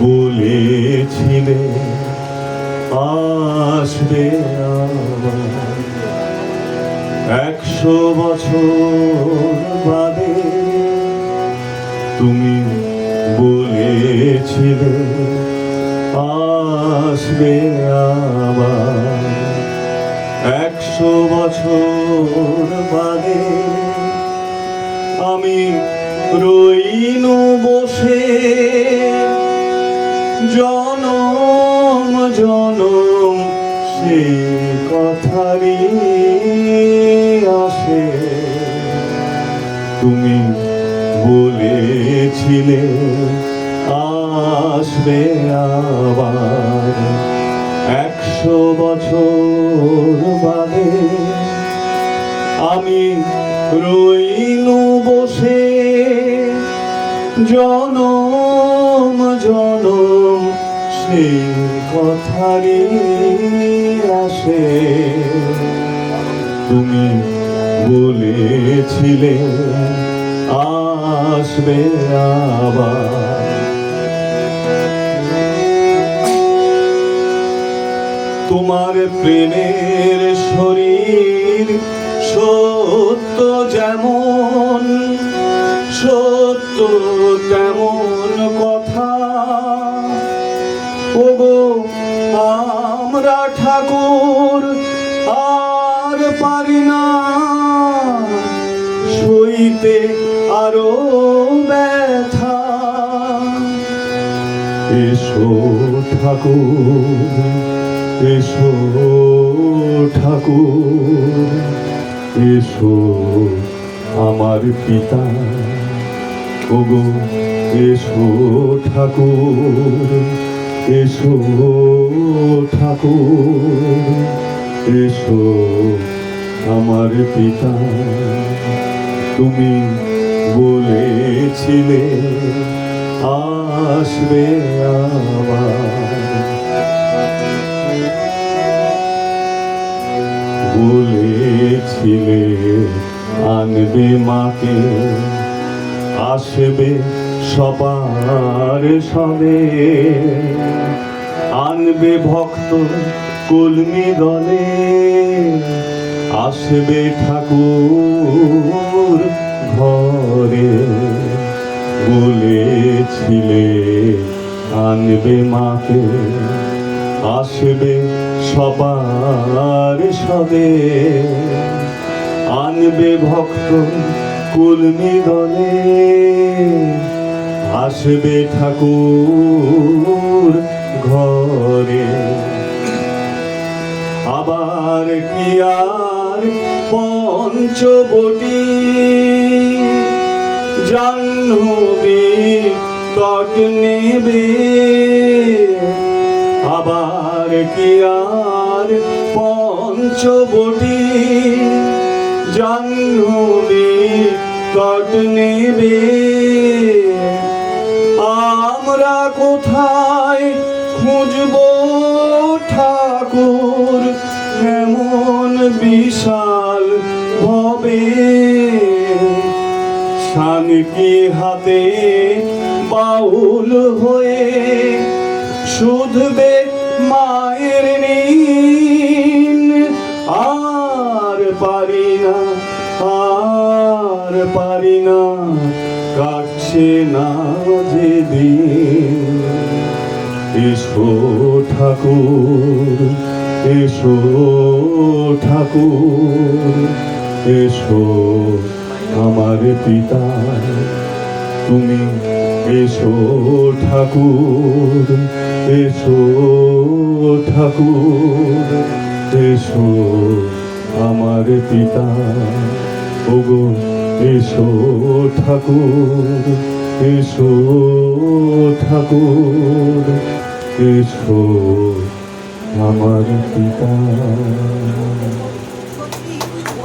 বলেছিলে, আসবে একশো বছর বাদে তুমি বলেছিলে, আসবে আবার একশো বছর বাদে আমি রইনু বসে জনম জনম, সে কথারই আসে। তুমি বলেছিলে, আসবে আবার। একশো বছর বাদে আমি রইনু বসে, জনম সে কথারই আসে। তুমি বলেছিলে, আসবে আবার। তোমার প্রেমের শরীর সত্য যেমন, সত্য তেমন কথা ওগো আমরা ঠাকুর, আর পারি না সইতে আরও ব্যথা। এসো ঠাকুর এসো ঠাকুর, এসো আমার পিতা। ওগো, এসো ঠাকুর এসো ঠাকুর এসো আমার পিতা। তুমি বলেছিলে আসবে বলেছিলে আনবে মাকে। আসবে সবার সবে আনবে ভক্ত কলমি দলে। আসবে ঠাকুর ঘরে। বলেছিলে আনবে মাকে। আসবে সবার সবে আনবে ভক্ত কুলমি দলে আসবে ঠাকুর ঘরে। আবার কি আর পঞ্চবটি জাহ্নবী তট নেবে। আবার কি আর পঞ্চবটি জাহ্নবী তট নেবে। আমরা কোথায় খুঁজব ঠাকুর? এমন বিশাল হবে শানকি হাতে বাউল হয়ে শুধবে মায়ের আর পারি না, কাটছে না যে দিন এসো ঠাকুর এসো ঠাকুর, এসো আমার পিতা। তুমি এসো ঠাকুর এসো ঠাকুর, এসো আমার পিতা। ওগো এসো ঠাকুর এসো ঠাকুর এসো আমার পিতা।